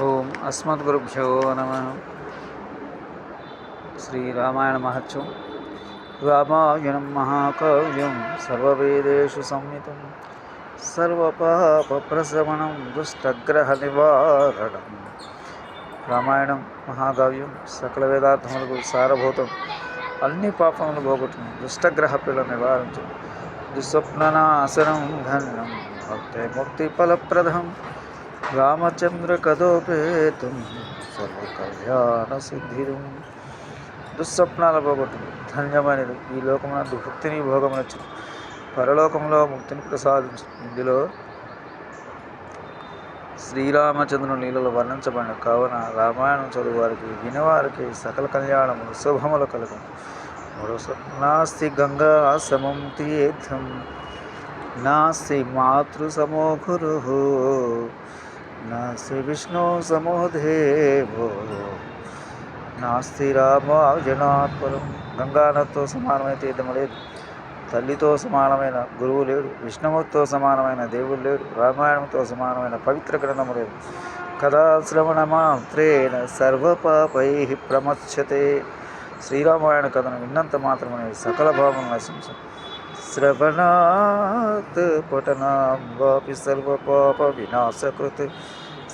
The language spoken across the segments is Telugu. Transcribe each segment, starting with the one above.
ఓం అస్మద్గురుభ్యో నమ. శ్రీరామాయణ మహత్యం రామాయణం మహాకావ్యం సర్వవేదేషు సంహితం. సర్వపాపప్రశమనం దుష్టగ్రహ నివారణం రామాయణం మహాకావ్యం సకల వేదార్థములకు సారభూతం. అన్ని పాపములు పోగొట్టును. దుష్టగ్రహ పిల్ల నివారించు. దుస్వప్ననాశనం ధన్యం భక్తే ముక్తి ఫలప్రదం. రామచంద్ర కదోపేతం సర్వకళ్యాణ సిద్ధిరు. దుస్వప్నాల పోగొట్టు ధన్యమైనది. ఈ లోకమున దుభక్తిని భోగమనొచ్చు పరలోకంలో ముక్తిని ప్రసాదించు ఇందులో శ్రీరామచంద్రుని నీళ్ళలో వర్ణించబడిన కావున రామాయణం చదువు వారికి వినవారికి సకల కళ్యాణములు శుభములు కలుగు మూడో నాస్తి గంగా సమం తీర్థం. నాస్తి మాతృ సమో గురు. నాస్తి విష్ణు సమో దేవో నాస్తి రామ జనాత్పరం గంగానతో సమానమైన తీర్థం లేదు. తల్లితో సమానమైన గురువు లేడు. విష్ణువుతో సమానమైన దేవుడు లేడు. రామాయణంతో సమానమైన పవిత్ర గ్రంథము లేదు. కథా శ్రవణ మాత్రేణ సర్వపాపై ప్రమచ్చతే శ్రీరామాయణ కథను విన్నంత మాత్రమే సకల భావం నశించు. శ్రవణాత్ పఠనాం వాపి సర్వపాప వినాశకృత్.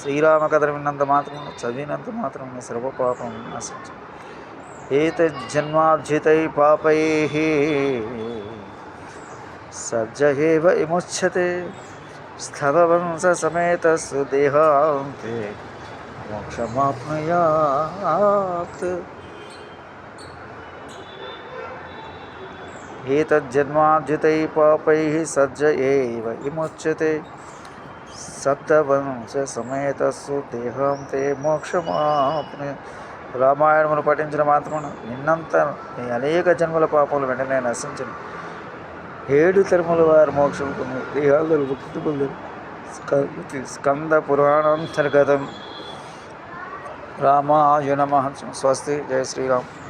శ్రీరామకథ విన్నంత మాత్రం చదివినంత మాత్రం సర్వపాపం వినాశించు ఏతజ్జన్మార్జితై పాపై. సజ్జహేవ విముచ్యతే. స్థవవంశ సమేత సుదేహాంతే మోక్షమాప్నుయాత్. ఏతజ్జన్మార్జితై పాపై సజ్జ విముచ్యతే సప్తవంశ సమేతస్సు దేహం తే మోక్షమాప్ను రామాయణమును పఠించిన మాత్రమున నిన్నంత నీ అనేక జన్మల పాపములు వెంటనే నశించను। ఏడు తరముల వారు మోక్షం కొన్ని దేహాలు ముక్తి పొందారు। స్కంద పురాణాంతర్గతం రామాయ నమ. స్వస్తి. జయ శ్రీరామ్.